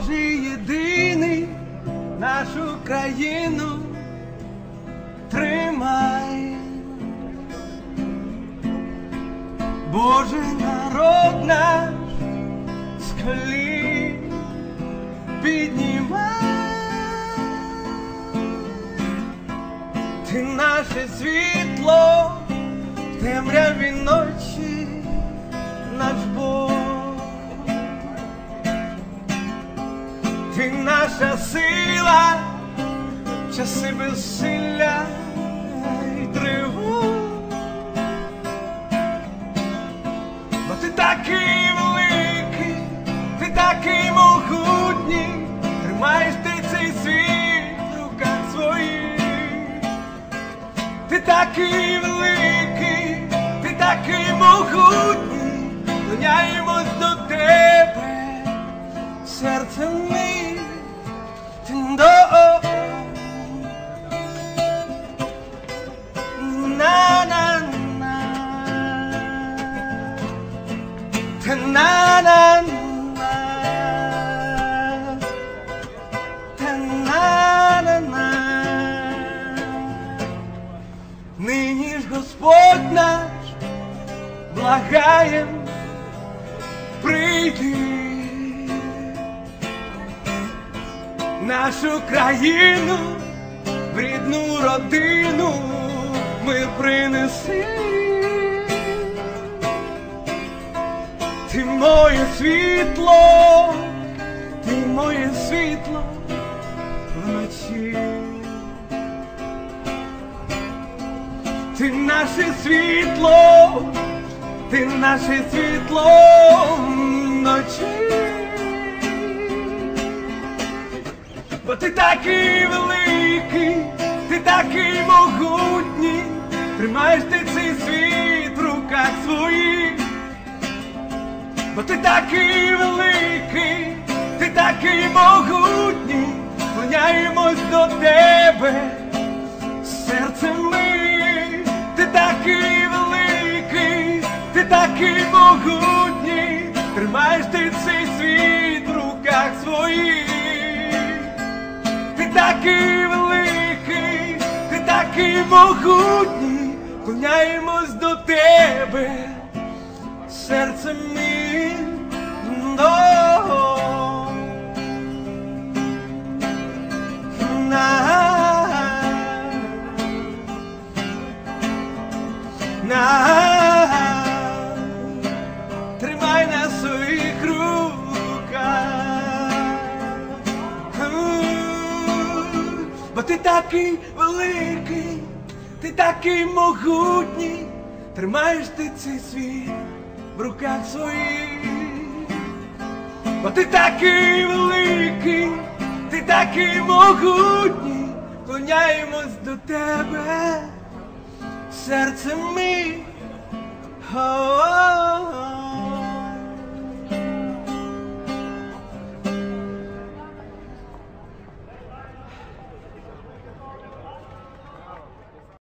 Божий єдиний нашу країну тримай. Божий народ наш з колін піднімай. Ти наше світло в темряві ночі, наш Бог. Наша сила, часи безсилля і тривог. Бо ти такий великий, ти такий могутній, тримаєш ти цей світ в руках своїх. Ти такий на Нині ж Господь наш благаєм прийди нашу країну, в рідну родину мир принеси. Ти моє світло, ти моє світло вночі. Ти наше світло, ти наше світло вночі. Бо ти такий великий, ти такий могутній, тримаєш ти Бо ти такий великий, ти такий могутній, клоняємось до тебе, серце ми, ти такий великий, ти такий могутній, тримаєш ти цей світ в руках своїх. Ти такий великий, ти такий могутній, клоняємось до тебе, серце мій. до. На. На. Тримай на своїх руках. Бо ти такий великий, ти такий могутній, тримаєш ти цей світ в руках своїх. Бо ти такий великий, ти такий могутній, клоняємось до тебе, серце ми. О-о-о.